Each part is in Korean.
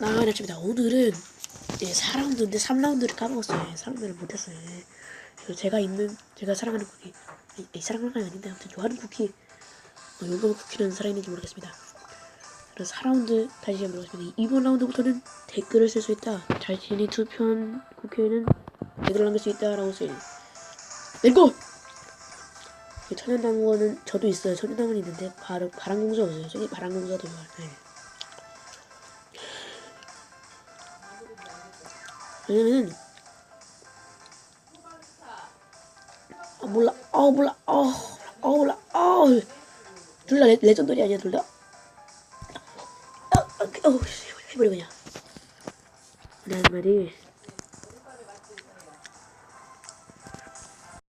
나가겠습니다. 오늘은 예, 4라운드인데 3라운드를 까먹었어요. 예, 3라운드를 못했어요. 예. 그래서 제가 있는 제가 사랑하는 쿠키, 이, 이 사랑하는 건 아닌데 아무튼 좋아하는 쿠키, 어, 용감 쿠키는 살아있는지 모르겠습니다. 그래서 4라운드 다시 한번 보겠습니다. 이번 라운드부터는 댓글을 쓸 수 있다. 자신이 투표한 쿠키에는 댓글을 남길 수 있다라고 써요. 읽고! 천연당원은 저도 있어요. 천연당원이 있는데 바로 바람공사 없어요. 저기 바람공사도 좋아요. 네. 왜냐면은 아 몰라. 아 몰라. 아 아, 몰라. 아 둘 다 레전더리 아니야 둘다? 아, 아, 그, 어, 해버려 그냥 난 말이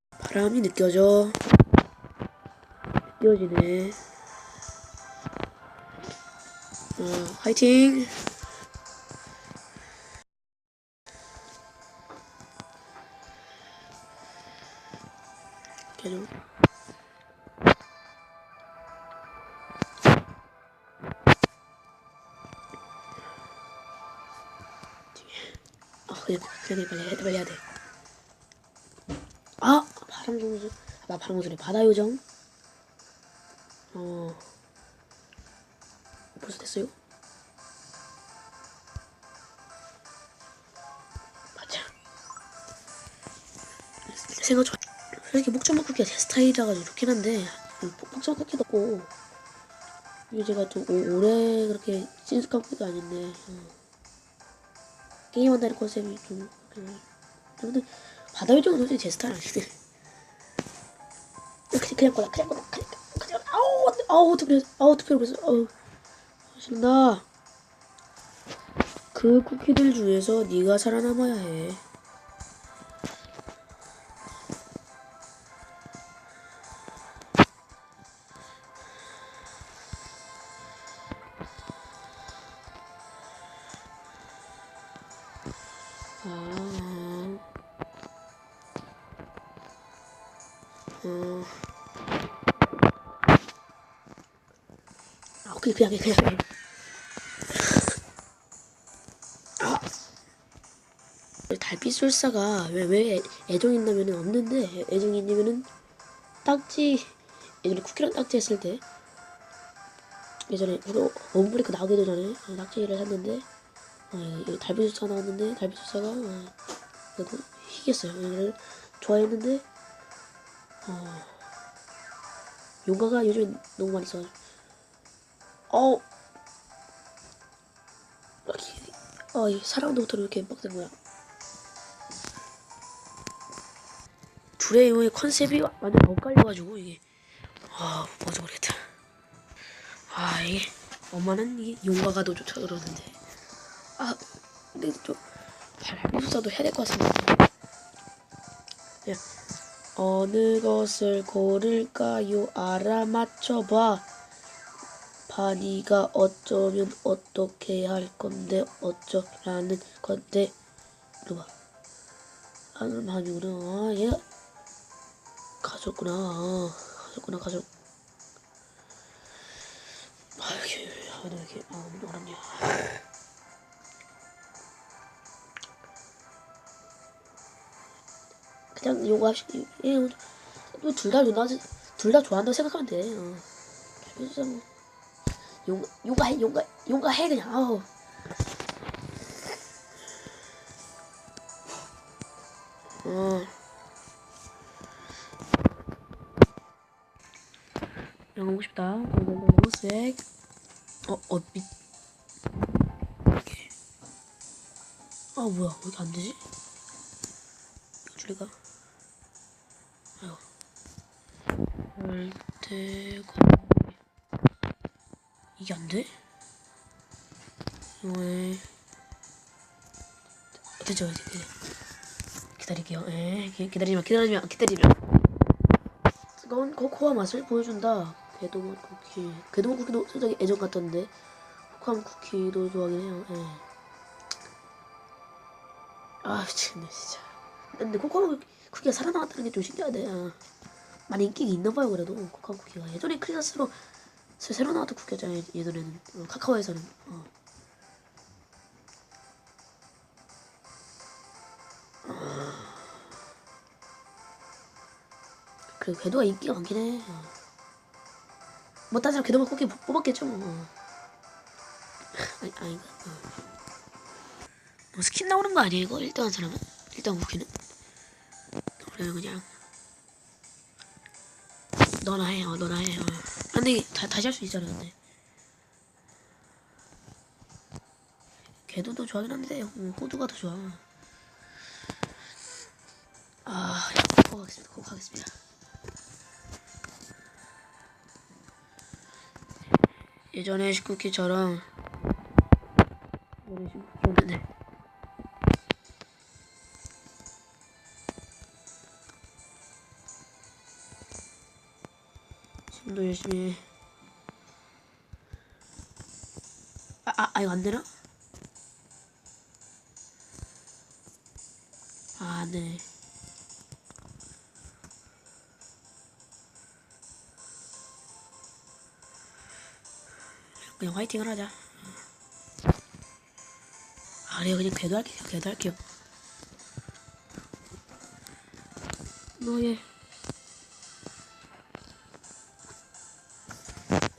바람이 느껴져. 느껴지네. 어 화이팅 그냥 그냥 빨리 해 빨리 해야 돼. 아! 바람 공주 아 바람 공주네 바다 요정? 어. 벌써 됐어요? 맞아. 생각 좋아 이렇게 목조맛 쿠키가 제 스타일이라가지고 좋긴 한데 목조맛 쿠키도 없고. 이게 제가 좀 오- 오래 그렇게 친숙한 쿠키도 아닌데 어. 게임한다는 컨셉이 좀 그냥 근데 바다 요정은 솔직히 제 스타일 아닌데 그냥 그냥 거라 그냥 거라 그냥 그냥 아우. 아우 투표 아우 투표 벌써 아우 신나 그 쿠키들 중에서 네가 살아남아야 해 어. 아, 오케이, 그냥, 그냥, 그냥. 아. 달빛술사가 왜, 왜 애정 있냐면은 없는데, 애정 있냐면은 딱지, 예전에 쿠키랑 딱지 했을 때, 예전에 우리 원브레이크 나오기도 전에 딱지를 샀는데, 어, 이 달빛술사 나왔는데, 달빛술사가, 어, 그래도 희귀했어요. 얘를 좋아했는데 어, 용가가 요즘 너무 많이 써요. 어, 어, 이 사랑도부터 이렇게 빡된 거야. 둘의 이후의 컨셉이 완전 엇갈려가지고 이게 아 뭐지 모르겠다. 아 이게 엄마는 이게 용가가 더 좋다 그러는데 아 근데 좀 발비수사도 해야 될 것 같습니다. 그냥 어느 것을 고를까요? 알아맞혀봐. 바니가 어쩌면 어떻게 할 건데 어쩌라는 건데 물어봐. 나는 바니구나. 아, 얘 가졌구나. 가졌구나 가졌. 아 이렇게 아, 나 이렇게 아 어렵냐. 그냥 요거 합시다. 예, 둘다 좋아하지, 둘 다 좋아한다고 생각하면 돼. 어. 그래서 뭐 용, 요가 해, 요가, 요가 해 그냥. 아우. 어. 영어 보고 싶다. 로색. 어, 어, 밑. 아, 뭐야. 왜 이렇게 안 되지? 줄리가. 월대고. 이게 안 돼? 왜? 됐죠. 네. 기다릴게요. 예, 기- 기다리면, 기다리면, 기다리면. 뜨거운 코코아 맛을 보여준다. 궤도맛 쿠키. 궤도맛 쿠키도 솔직히 애정 같던데. 코코아 쿠키도 좋아하긴 해요. 예. 아, 미치겠네, 진짜. 근데 코코아 쿠키가 살아나왔다는 게 좀 신기하네. 아. 많이 인기가 있나봐요 그래도 국화 쿠키가 예전에 크리스마스로 새로 나왔던 쿠키였잖아요 예전에는 어, 카카오에서는 어. 그래 궤도가 인기가 많긴 해. 어. 뭐 다른 사람 궤도만 쿠키 뽑았겠죠 뭐. 어. 아니 아닌가. 어. 뭐 스킨 나오는 거 아니야 이거 1등 한 사람은? 1등 한 쿠키는? 그래 그냥 너나 해. 어, 너나 해. 어. 아, 근데 이게 다, 다시 할 수 있잖아 근데. 궤도도 좋아하긴 한데 음, 호두가 더 좋아. 아, 꼭 하겠습니다. 꼭 하겠습니다. 예전에 식구키처럼 예전에 식구키였는데 지금도 열심히 해. 아, 아, 아 이거 안 되나? 아, 안 되네. 그냥 화이팅을 하자. 아, 그래 그냥 궤도 할게요. 궤도 할게요. 너의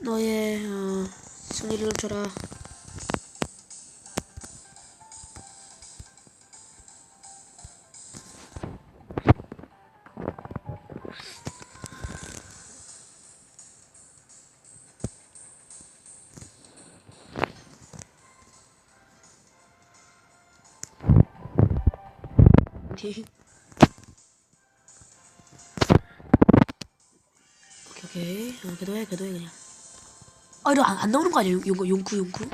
너의 어, 승리를. 오케이. 오케이 오케이 어, 궤도해 궤도해 그냥 아 이거 안, 안 나오는 거 아니야 용, 용, 용쿠 용쿠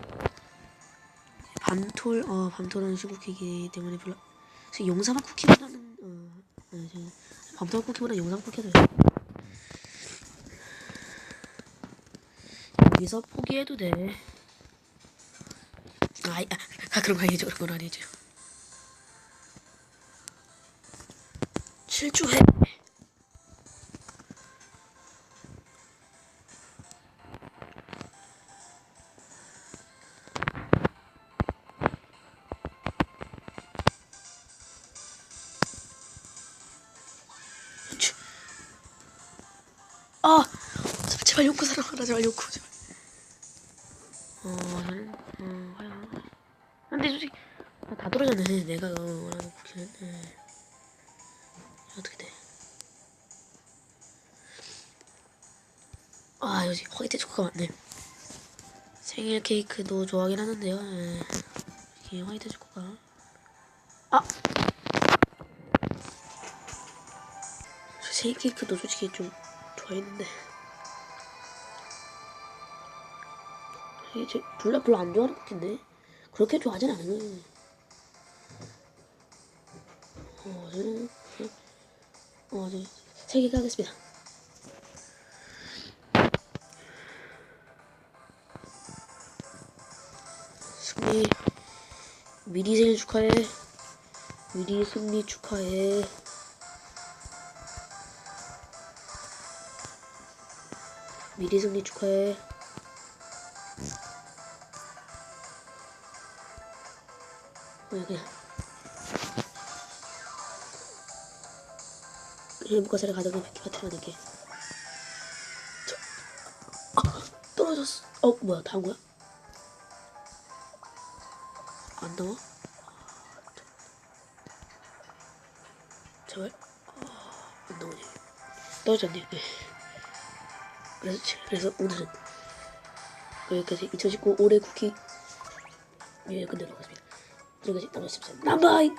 밤톨 어 밤톨은 시국키기 때문에 별로. 용사만 쿠키보다는 어, 어 지금 밤톨 쿠키보다 용사 쿠키가 더 여기서 포기해도 돼. 아, 아, 아 그런 거 아니죠? 그런 건 아니죠. 7주 해 아 제발, 용쿠 사랑하라 제발 용쿠 제발 어 저는 어 과연 근데 솔직히 아, 다 떨어졌네 내가 원하는 쿠키는 네. 어떻게 돼? 아 여기 화이트 초코가 많네 생일 케이크도 좋아하긴 하는데요 예. 이게 화이트 초코가 아! 저 생일 케이크도 솔직히 좀 좋아했는데 이게 둘다 별로 안 좋아하는 것 같은데 그렇게 좋아하진 않아요 어 저는 어, 네. 세개 가겠습니다. 승리 미리 생일 축하해. 미리 승리 축하해. 미리 승리 축하해. 어, 그냥. 행복가사를 가득한 백기가 태어나게 저, 아, 떨어졌어 어 뭐야 다한 거야? 안 나와? 제발 아, 안 나오네 떨어졌네 네. 그래서, 그래서 오늘은 여기까지 2019 올해 쿠키 예 끝내도록 하겠습니다. 지금까지 남았습니다. 남바이